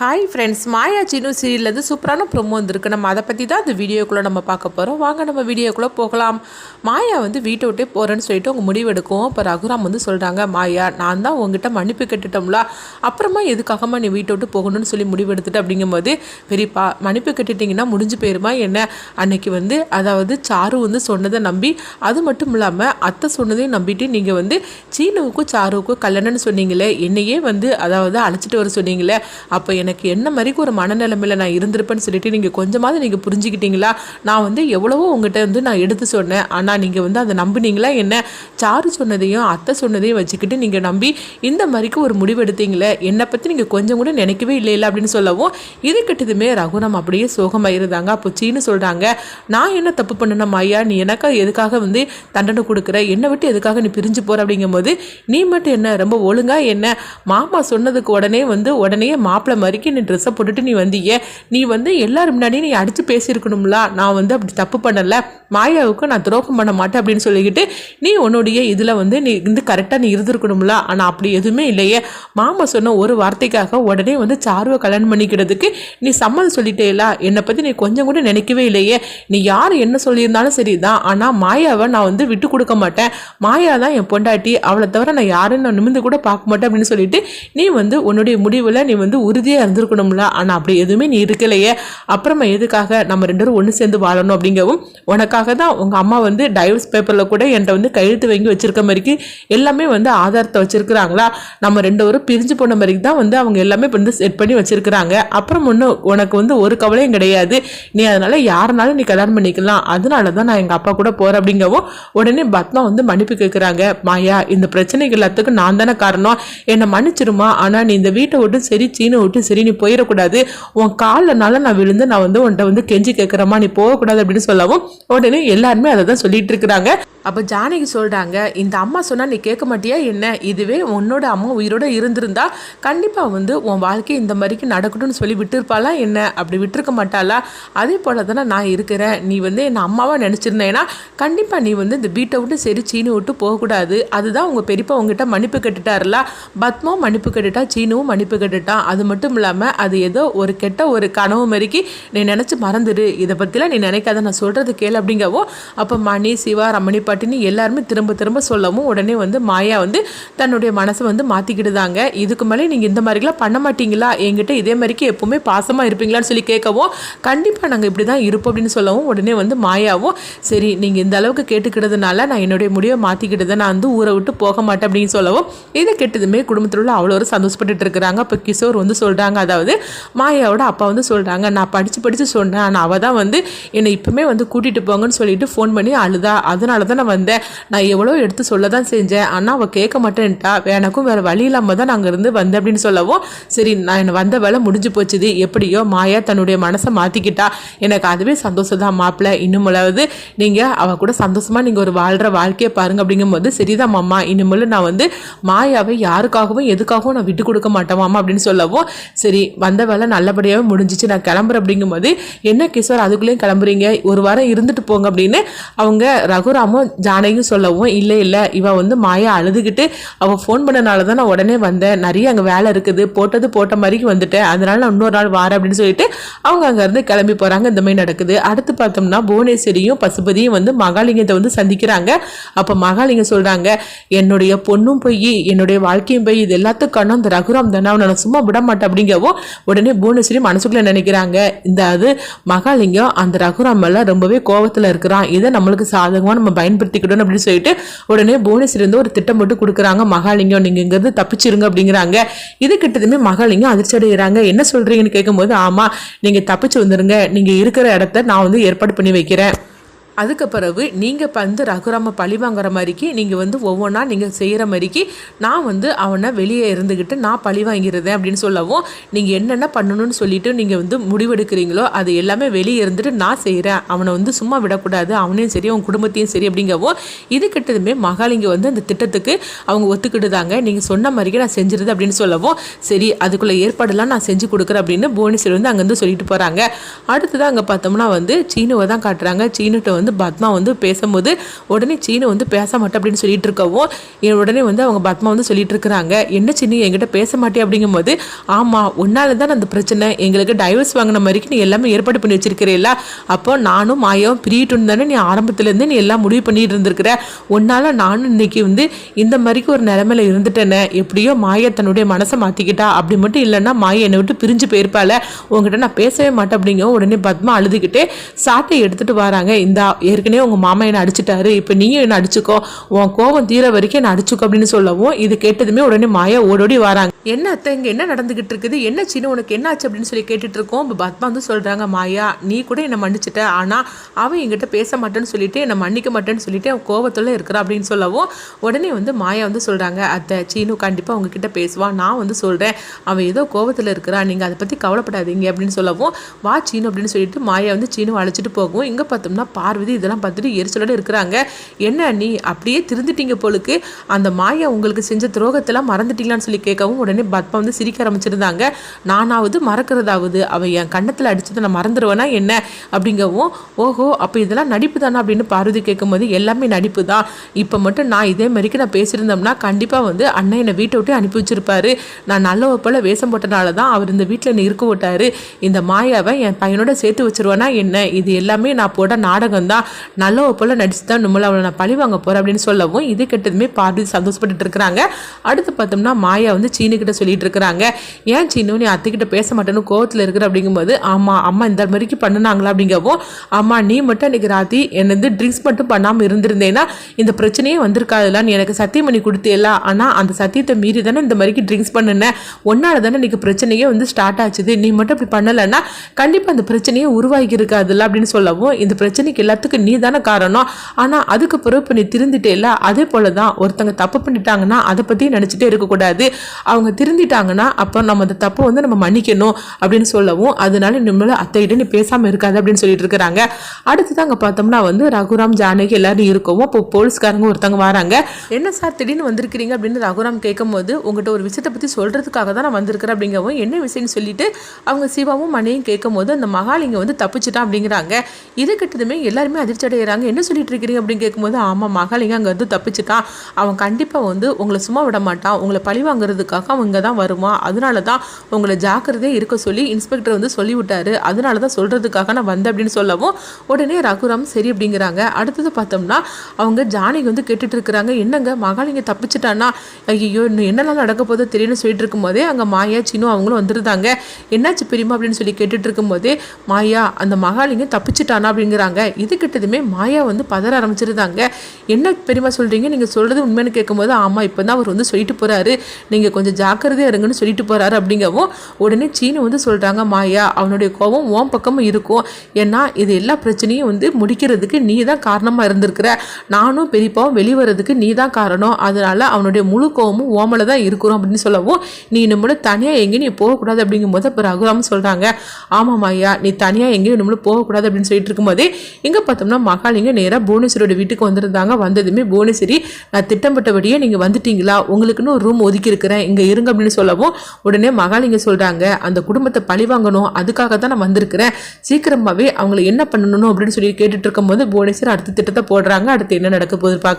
Hi friends Maya Sinu சீரியல்லேருந்து சூப்பரான promo வந்திருக்கு. நம்ம அதை பற்றி தான் அந்த வீடியோக்குள்ளே நம்ம பார்க்க போகிறோம் வாங்க நம்ம வீடியோக்குள்ளே போகலாம். மாயா வந்து வீட்டை விட்டே போகிறேன்னு சொல்லிட்டு அவங்க முடிவு எடுக்கும். இப்போ ரகுராம் வந்து சொல்கிறாங்க மாயா நான் தான் உங்ககிட்ட மன்னிப்பு கட்டுட்டோம்ல. அப்புறமா எதுக்காகமா நீ வீட்டை விட்டு போகணும்னு சொல்லி முடிவு எடுத்துட்டு? அப்படிங்கும்போது பெரியப்பா மன்னிப்பு கட்டிட்டீங்கன்னா முடிஞ்சு போயிருமா என்ன? அன்னைக்கு வந்து அதாவது சாரு வந்து சொன்னதை நம்பி அது மட்டும் இல்லாமல் அத்தை சொன்னதையும் நம்பிட்டு நீங்கள் வந்து சீனுவுக்கும் சாருவுக்கும் கல்யாணம்னு சொன்னீங்களே என்னையே வந்து அதாவது அழைச்சிட்டு வர சொன்னீங்களே அப்போ எனக்கு என்ன மாதிரிக்கு ஒரு மனநிலைமையில் நான் இருந்திருப்பேன்னு சொல்லிட்டு நீங்கள் கொஞ்சமாவது நீங்கள் புரிஞ்சுக்கிட்டீங்களா? நான் வந்து எவ்வளவோ உங்கள்கிட்ட வந்து நான் எடுத்து சொன்னேன். ஆனால் நீங்கள் வந்து அதை நம்புனீங்களா? என்ன? சாரு சொன்னதையும் அத்தை சொன்னதையும் வச்சுக்கிட்டு நீங்கள் நம்பி இந்த மாதிரிக்கு ஒரு முடிவு எடுத்தீங்களே என்னை பற்றி நீங்கள் கொஞ்சம் கூட நினைக்கவே இல்லை இல்லை அப்படின்னு சொல்லவும் இது கிட்டதுமே ரகுனம் அப்படியே சோகமாயிருந்தாங்க. அப்போ சீனு சொல்கிறாங்க நான் என்ன தப்பு பண்ணணும் ஐயா நீ எனக்கா எதுக்காக வந்து தண்டனை கொடுக்குற? என்னை விட்டு எதுக்காக நீ பிரிஞ்சு போகிற அப்படிங்கும்போது நீ மட்டும் என்ன? ரொம்ப ஒழுங்காக என்ன? மாமா சொன்னதுக்கு உடனே வந்து உடனே மாப்பிள்ளை வரைக்கும் நீ ட்ரெஸ்ஸை போட்டுட்டு நீ வந்தீங்க. நீ வந்து எல்லாரும் முன்னாடியும் நீ அடித்து பேசியிருக்கணும்ல. நான் வந்து அப்படி தப்பு பண்ணலை. மாயாவுக்கு நான் துரோகம் பண்ண மாட்டேன் அப்படின்னு சொல்லிக்கிட்டு நீ உன்னுடைய இதில் வந்து நீ வந்து கரெக்டாக நீ இருந்திருக்கணும்ல. ஆனால் அப்படி எதுவுமே இல்லையே. மாமா சொன்ன ஒரு வார்த்தைக்காக உடனே வந்து சாருவை கல்யாணம் பண்ணிக்கிறதுக்கு நீ சம்மதம் சொல்லிட்டேல. என்னை பற்றி நீ கொஞ்சம் கூட நினைக்கவே இல்லையே. நீ யார் என்ன சொல்லியிருந்தாலும் சரி தான் ஆனால் மாயாவை நான் வந்து விட்டு கொடுக்க மாட்டேன். மாயா தான் என் பொண்டாட்டி. அவளை தவிர நான் யாருன்னு நான் நிமிந்து கூட பார்க்க மாட்டேன் அப்படின்னு சொல்லிட்டு நீ வந்து உன்னுடைய முடிவில் நீ வந்து உறுதியாக இருந்திருக்கணும்ல? ஆனால் அப்படி எதுவுமே நீ இருக்கலையே. அப்புறமா எதுக்காக நம்ம ரெண்டு பேரும் ஒன்று சேர்ந்து வாழணும் அப்படிங்கவும் உனக்காக தான் உங்கள் அம்மா வந்து டைவர்ஸ் பேப்பரில் கூட என்கிட்ட வந்து கையெழுத்து வாங்கி வச்சிருக்க மாதிரிக்கு எல்லாமே வந்து ஆதாரத்தை வச்சுருக்குறாங்களா? நம்ம ரெண்டு பேரும் பிரிஞ்சு போன மாதிரிக்கு தான் வந்து அவங்க எல்லாமே வந்து செட் பண்ணி வச்சிருக்கிறாங்க. அப்புறம் ஒன்று உனக்கு வந்து ஒரு கவலையும் கிடையாது. நீ அதனால் யாருனாலும் நீ கல்யாணம் பண்ணிக்கலாம். அதனால தான் நான் எங்கள் அப்பா கூட போகிறேன் அப்படிங்கவும் உடனே பத்மா வந்து மன்னிப்பு கேட்குறாங்க மாயா இந்த பிரச்சனைகள் எல்லாத்துக்கும் நான் தானே காரணம். என்னை மன்னிச்சிருமா? ஆனால் நீ இந்த வீட்டை விட்டு சரி சீனை விட்டு சரி நீ போயிடக்கூடாது உன் காலில்னால நான் விழுந்து நான் வந்து உன்கிட்ட வந்து கெஞ்சி கேட்குறேம்மா நீ போகக்கூடாது அப்படின்னு சொல்லவும் உடனே எல்லாருமே அதை தான் சொல்லிட்டு இருக்கிறாங்க. அப்போ ஜானகி சொல்கிறாங்க இந்த அம்மா சொன்னால் நீ கேட்க மாட்டியா? என்ன? இதுவே உன்னோட அம்மா உயிரோட இருந்திருந்தா கண்டிப்பாக வந்து உன் வாழ்க்கை இந்த மாதிரிக்கு நடக்கட்டும்னு சொல்லி விட்டுருப்பாளா? என்ன? அப்படி விட்டுருக்க மாட்டாளா? அதே போல தானே நான் இருக்கிறேன். நீ வந்து என் அம்மாவாக நினச்சிருந்தேன்னா கண்டிப்பாக நீ வந்து இந்த வீட்டை விட்டு சரி சீனி விட்டு போகக்கூடாது. அதுதான் உங்கள் பெரியப்பா உங்ககிட்ட மன்னிப்பு கேட்டுட்டார்ல பத்மாவும் மன்னிப்பு கேட்டுட்டா சீனுவும் மன்னிப்பு கேட்டுட்டான். அது மட்டும் இல்லாமல் அது ஏதோ ஒரு கெட்ட ஒரு கனவு மாதிரிக்கு நீ நினச்சி மறந்துடு இதை பற்றிலாம் நீ நினைக்காத. நான் சொல்கிறது கேளு அப்படிங்கவோ அப்போ மணி சிவா ரமணி பாட்டின்னு எல்லாருமே திரும்ப திரும்ப சொல்லவும் உடனே வந்து மாயா வந்து தன்னுடைய மனசை வந்து மாற்றிக்கிடுதாங்க இதுக்கு மேலே நீங்கள் இந்த மாதிரிலாம் பண்ண மாட்டீங்களா? என்கிட்ட இதே மாதிரிக்கு எப்போவுமே பாசமாக இருப்பீங்களான்னு சொல்லி கேட்கவும் கண்டிப்பாக நாங்கள் இப்படி தான் இருப்போம் அப்படின்னு சொல்லவும் உடனே வந்து மாயாவும் சரி நீங்கள் இந்த அளவுக்கு கேட்டுக்கிட்டதுனால நான் என்னுடைய முடிவை மாற்றிக்கிட்டு நான் வந்து ஊரை விட்டு போக மாட்டேன் அப்படின்னு சொல்லவும் இதை கெட்டதுமே குடும்பத்தில் உள்ள அவ்வளோ ஒரு சந்தோஷப்பட்டுட்டு இருக்கிறாங்க. அப்போ கிஷோர் வந்து சொல்கிறாங்க அதாவது மாயாவோட அப்பா வந்து சொல்கிறாங்க நான் படித்து படித்து சொன்னேன் ஆனால் அவள் தான் வந்து என்னை இப்போமே வந்து கூட்டிகிட்டு போங்கன்னு சொல்லிட்டு ஃபோன் பண்ணி அழுதா. அதனால தான் தானே வந்தேன். நான் எவ்வளோ எடுத்து சொல்ல தான் செஞ்சேன். ஆனால் அவள் கேட்க மாட்டேன்ட்டா. எனக்கும் வேறு வழி இல்லாமல் தான் நாங்கள் இருந்து வந்தேன் அப்படின்னு சொல்லவும் சரி நான் என்னை வந்த வேலை முடிஞ்சு போச்சுது எப்படியோ மாயா தன்னுடைய மனசை மாற்றிக்கிட்டா எனக்கு அதுவே சந்தோஷம் தான் மாப்பிள்ள. இன்னுமலாவது நீங்கள் அவள் கூட சந்தோஷமாக நீங்கள் ஒரு வாழ்கிற வாழ்க்கையை பாருங்க அப்படிங்கும்போது சரிதான் மாமா. இனிமேல் நான் வந்து மாயாவை யாருக்காகவும் எதுக்காகவும் நான் விட்டு கொடுக்க மாட்டேன் மாமா அப்படின்னு சொல்லவும் சரி வந்த வேலை நல்லபடியாகவே முடிஞ்சிச்சு. நான் கிளம்புறேன் அப்படிங்கும்போது என்ன கிஷோர் அதுக்குள்ளேயும் கிளம்புறீங்க? ஒரு வாரம் இருந்துட்டு போங்க அப்படின்னு அவங்க ரகுராமும் ஜானகியும் சொல்லவும் இல்லை இல்லை இவன் வந்து மாயா அழுதுகிட்டு அவள் ஃபோன் பண்ணனால தான் நான் உடனே வந்தேன். நிறைய அங்கே வேலை இருக்குது. போட்டது போட்ட மாதிரிக்கு வந்துட்டேன். அதனால நான் இன்னொரு நாள் வாரேன் அப்படின்னு சொல்லிட்டு அவங்க அங்கேருந்து கிளம்பி போகிறாங்க இந்த மாதிரி நடக்குது. அடுத்து பார்த்தோம்னா புவனேஸ்வரியும் பசுபதியும் வந்து மகாலிங்கத்தை வந்து சந்திக்கிறாங்க. அப்போ மகாலிங்கம் சொல்கிறாங்க என்னுடைய பொண்ணும் போய் என்னுடைய வாழ்க்கையும் போய் இது எல்லாத்துக்கும் கண்ணும் அந்த ரகுராம் தானே அவனை நான் சும்மா விட மாட்டேன் அப்படிங்கவும் உடனே புவனேஸ்வரி மனசுக்குள்ளே நினைக்கிறாங்க. இந்த அது மகாலிங்கம் அந்த ரகுராம் எல்லாம் ரொம்பவே கோவத்தில் இருக்கிறான். இதை நம்மளுக்கு சாதகமாக நம்ம பயன்படுத்திக்கிடணும் அப்படின்னு சொல்லிட்டு உடனே போனஸ் இருந்து ஒரு திட்டம் மட்டும் கொடுக்குறாங்க. மகாலிங்கம் நீங்கள் இங்கேருந்து தப்பிச்சிருங்க அப்படிங்கிறாங்க. இது கிட்டதுமே மகாலிங்கம் அதிர்ச்சி அடைகிறாங்க என்ன சொல்கிறீங்கன்னு கேட்கும்போது ஆமாம் நீங்கள் தப்பிச்சு வந்துருங்க. நீங்கள் இருக்கிற இடத்த நான் வந்து ஏற்பாடு பண்ணி வைக்கிறேன். அதுக்கு பிறகு நீங்கள் வந்து ரகுராம பழி வாங்குற மாதிரிக்கு நீங்கள் வந்து ஒவ்வொன்றா நீங்கள் செய்கிற மாதிரிக்கு நான் வந்து அவனை வெளியே இருந்துக்கிட்டு நான் பழி வாங்கிடுறேன் அப்படின்னு சொல்லவும் நீங்கள் என்னென்ன பண்ணணும்னு சொல்லிட்டு நீங்கள் வந்து முடிவெடுக்கிறீங்களோ அது எல்லாமே வெளியே இருந்துட்டு நான் செய்கிறேன் அவனை வந்து சும்மா விடக்கூடாது. அவனையும் சரி அவன் குடும்பத்தையும் சரி அப்படிங்கவும் இது கிட்டதுமே மகாலிங்க வந்து அந்த திட்டத்துக்கு அவங்க ஒத்துக்கிட்டுதாங்க. நீங்கள் சொன்ன மாதிரிக்கு நான் செஞ்சிருது அப்படின்னு சொல்லவும் சரி அதுக்குள்ளே ஏற்பாடெல்லாம் நான் செஞ்சு கொடுக்குறேன் அப்படின்னு புவனேஸ்வரி வந்து அங்கேருந்து சொல்லிட்டு போகிறாங்க அடுத்ததாக அங்கே பார்த்தோம்னா வந்து சீனுவை தான் காட்டுறாங்க. சீனுகிட்ட வந்து வந்து பத்மா வந்து பேசும்போது உடனே சீனு வந்து பேச மாட்டேன் அப்படின்னு சொல்லிட்டு இருக்கவும் உடனே வந்து அவங்க பத்மா வந்து சொல்லிட்டு இருக்கிறாங்க என்ன சீனு என்கிட்ட பேச மாட்டேன் அப்படிங்கும்போது ஆமாம் உன்னால தான் அந்த பிரச்சனை. எங்களுக்கு டைவர்ஸ் வாங்கின மாதிரிக்கு நீ எல்லாமே ஏற்பாடு பண்ணி வச்சிருக்கிறீல்ல. அப்போ நானும் மாயாவும் பிரியட்டும் தானே நீ ஆரம்பத்துலேருந்து நீ எல்லாம் முடிவு பண்ணிட்டு இருந்திருக்கிற உன்னால நானும் இன்னைக்கு வந்து இந்த மாதிரிக்கு ஒரு நிலைமையில இருந்துட்டேனே. எப்படியோ மாயா தன்னுடைய மனசை மாற்றிக்கிட்டா அப்படி மட்டும் இல்லைன்னா மாயா என்னை விட்டு பிரிஞ்சு போயிருப்பால உங்ககிட்ட நான் பேசவே மாட்டேன் அப்படிங்க உடனே பத்மா அழுதுகிட்டே சாட்டை எடுத்துட்டு வராங்க. இந்த ஏற்கனவே உங்கள் மாமா என்னை அடிச்சிட்டாரு. இப்போ நீயும் என்ன அடிச்சுக்கோ. உன் கோபம் தீர வரைக்கும் என்ன அடிச்சுக்கோ அப்படின்னு சொல்லவும் இது கேட்டதுமே உடனே மாயா ஓடோடி வராங்க. என்ன அத்தை இங்கே என்ன நடந்துகிட்டு இருக்குது? என்ன சின்ன உனக்கு என்ன ஆச்சு அப்படின்னு சொல்லி கேட்டுட்டு இருக்கோம் இப்போ பத்மா வந்து சொல்கிறாங்க மாயா நீ கூட என்னை மன்னிச்சிட்ட. ஆனால் அவன் என்கிட்ட பேச மாட்டேன்னு சொல்லிட்டு என்னை மன்னிக்க மாட்டேன்னு சொல்லிட்டு அவன் கோபத்தில் இருக்கிறா அப்படின்னு சொல்லவும் உடனே வந்து மாயா வந்து சொல்கிறாங்க அத்தை சீனு கண்டிப்பாக உங்ககிட்ட பேசுவான் நான் வந்து சொல்கிறேன் அவன் ஏதோ கோபத்தில் இருக்கிறான் நீங்கள் அதை பற்றி கவலைப்படாதீங்க அப்படின்னு சொல்லவும் வா சீனு அப்படின்னு சொல்லிட்டு மாயா வந்து சீனு அழைச்சிட்டு போகும் இங்கே பார்த்தோம்னா பார்வதி இதெல்லாம் பார்த்துட்டு எரிச்சலோட இருக்கிறாங்க. என்ன நீ அப்படியே திருந்துட்டீங்க போலுக்கு. அந்த மாயா உங்களுக்கு செஞ்ச துரோகத்தெல்லாம் மறந்துட்டீங்களான்னு சொல்லி கேட்கவும் உடனே பத்மா வந்து சிரிக்க ஆரம்பிச்சிருந்தாங்க. நானாவது மறக்கிறதாவது. அவள் என் கண்ணத்தில் அடிச்சதை நான் மறந்துடுவேனா என்ன? அப்படிங்கவும் ஓஹோ அப்போ இதெல்லாம் நடிப்பு தானே? அப்படின்னு பார்வதி கேட்கும்போது எல்லாமே நடிப்பு தான். இப்போ மட்டும் நான் இதே மாதிரிக்கு நான் பேசியிருந்தோம்னா கண்டிப்பாக வந்து அண்ணன் என்னை வீட்டை விட்டு அனுப்பி வச்சிருப்பாரு. நான் நல்ல போல் வேஷம் போட்டனால தான் அவர் இந்த வீட்டில் என்னை இருக்க விட்டாரு. இந்த மாயாவை என் பையனோட சேர்த்து வச்சிருவேனா என்ன? இது எல்லாமே நான் போட நாடகம் தான் நல்லவ போல் நடிச்சு தான் நம்மள அவளை நான் பழி வாங்க போகிறேன் அப்படின்னு சொல்லவும் இது கெட்டதுமே பார்வதி சந்தோஷப்பட்டுட்டு இருக்கிறாங்க. அடுத்து பார்த்தோம்னா மாயா வந்து சீனுக்கிட்ட சொல்லிட்டு இருக்கிறாங்க. ஏன் சீனு நீ அத்தைக்கிட்ட பேச மாட்டேன்னு கோவத்தில் இருக்கிற? அப்படிங்கும்போது ஆமாம் அம்மா இந்த மாதிரிக்கு பண்ணினாங்களா? அப்படிங்கவும் அம்மா நீ மட்டும் அன்றைக்கி ராத்தி என்னது ட்ரிங்க்ஸ் மட்டும் பண்ணாமல் இருந்திருந்தேன்னா இந்த பிரச்சனையே வந்திருக்காதுல. நீ எனக்கு சத்தியம் பண்ணி கொடுத்தேல. ஆனால் அந்த சத்தியத்தை மீறி தானே இந்த மாதிரிக்கு ட்ரிங்க்ஸ் பண்ணினேன் ஒன்னால தானே இன்றைக்கி பிரச்சனையே வந்து ஸ்டார்ட் ஆச்சுது. நீ மட்டும் அப்படி பண்ணலைன்னா கண்டிப்பாக அந்த பிரச்சனையே உருவாகி இருக்காதுல்ல அப்படின்னு சொல்லவும் இந்த பிரச்சனைக்கு எல்லாத்துக்கும் நீ தானே காரணம். ஆனால் அதுக்கு பிறப்பு நீ நீ இல்லை அதே போல தான் ஒருத்தங்க தப்பு பண்ணிட்டாங்கன்னா அதை பற்றி நினச்சிட்டே இருக்கக்கூடாது. அவங்க திருந்திட்டாங்கன்னா அப்போ நம்ம அந்த தப்பை வந்து நம்ம மன்னிக்கணும் அப்படின்னு சொல்லவும் அதனால நம்மள அத்தைகிட்ட நீ பேசாமல் இருக்காது அப்படின்னு சொல்லிட்டு இருக்கிறாங்க. அடுத்து அங்கே பார்த்தோம்னா வந்து ரகுராம் ஜானகி எல்லாரும் இருக்கவும் இப்போ போலீஸ்காரங்க ஒருத்தவங்க வராங்க. என்ன சார் திடீர்னு வந்திருக்கிறீங்க? அப்படின்னு ரகுராம் கேட்கும் போது உங்கள்கிட்ட ஒரு விஷயத்தை பற்றி சொல்கிறதுக்காக தான் நான் வந்திருக்கிறேன் அப்படிங்கவும் என்ன விஷயம்னு சொல்லிட்டு அவங்க சிவாவும் மணியும் கேட்கும் போது அந்த மகாலிங்க வந்து தப்பிச்சிட்டான் அப்படிங்கிறாங்க. இது கிட்டதுமே எல்லாரும் அதிர்ச்சி அடைகிறாங்க என்ன சொல்லிட்டு இருக்கிறீங்க அப்படின்னு கேட்கும்போது ஆமாம் மகாலிங்க அங்கே வந்து தப்பிச்சிட்டான் அவன் கண்டிப்பாக வந்து உங்களை சும்மா விட மாட்டான் உங்களை பழி வாங்குறதுக்காக அவன் இங்கே தான் வருவான் அதனால தான் உங்களை ஜாக்கிரதையாக இருக்க சொல்லி இன்ஸ்பெக்டர் வந்து சொல்லிவிட்டாரு. அதனால தான் சொல்கிறதுக்காக நான் வந்தேன் அப்படின்னு சொல்லவும் உடனே ரகுராம் சரி அப்படிங்கிறாங்க. அடுத்தது பார்த்தோம்னா அவங்க ஜானகி வந்து கேட்டுட்டு இருக்கிறாங்க. என்னங்க மகாலிங்க தப்பிச்சிட்டானா? ஐயோ இன்னும் என்னெல்லாம் நடக்க போதோ தெரியும்னு சொல்லிட்டு இருக்கும்போதே அங்கே மாயா சின்னு அவங்களும் வந்துருந்தாங்க. என்னாச்சு பெரியமா அப்படின்னு சொல்லி கேட்டுட்டு இருக்கும்போதே மாயா அந்த மகாலிங்க தப்பிச்சிட்டானா அப்படிங்கிறாங்க. இது கிட்டதுமே மாயா வந்து பதற ஆரம்பிச்சிருந்தாங்க. என்ன பெரியமா சொல்கிறீங்க நீங்கள் சொல்கிறது உண்மைன்னு கேட்கும்போது ஆமாம் இப்போ தான் அவர் வந்து சொல்லிட்டு போகிறாரு நீங்கள் கொஞ்சம் ஜாக்கிரதையாக இருங்கன்னு சொல்லிட்டு போகிறாரு அப்படிங்கவும் உடனே சீனு வந்து சொல்கிறாங்க மாயா அவனுடைய கோபம் ஓம் பக்கமும் இருக்கும். ஏன்னா இது எல்லா பிரச்சனையும் வந்து முடிக்கிறதுக்கு நீ தான் காரணமாக இருந்திருக்கிற. நானும் பெரியப்பாவும் வெளிவரதுக்கு நீ தான் காரணம். அதனால் அவனுடைய முழு கோபமும் ஓமல தான் இருக்கிறோம் அப்படின்னு சொல்லவும் நீ நம்மளும் தனியாக எங்கேயும் நீ போகக்கூடாது அப்படிங்கும்போது அப்போ ரகுராம் சொல்கிறாங்க ஆமாம் மாயா நீ தனியாக எங்கேயும் நம்மளும் போகக்கூடாது அப்படின்னு சொல்லிட்டு இருக்கும்போதே இங்கே பார்த்தோம்னா மகாலிங்க நேராக புவனேஸ்வரோட வீட்டுக்கு வந்திருந்தாங்க. வந்ததுமே புவனேஸ்வரி நான் திட்டமிட்டபடியே நீங்கள் வந்துட்டீங்களா? உங்களுக்குன்னு ஒரு ரூம் ஒதுக்கி இருக்கிறேன். இங்கே இருங்க அப்படின்னு சொல்லவும் உடனே மகாலிங்க சொல்கிறாங்க அந்த குடும்பத்தை பழி வாங்கணும். அதுக்காக தான் நான் வந்திருக்கிறேன். சீக்கிரமாகவே அவங்களை என்ன பண்ணணும் அப்படின்னு சொல்லி கேட்டுட்டு இருக்கும்போது புவனேஸ்வர் அடுத்த திட்டத்தை போடுறாங்க. அடுத்து என்ன நடக்க போகுது பார்க்கலாம்.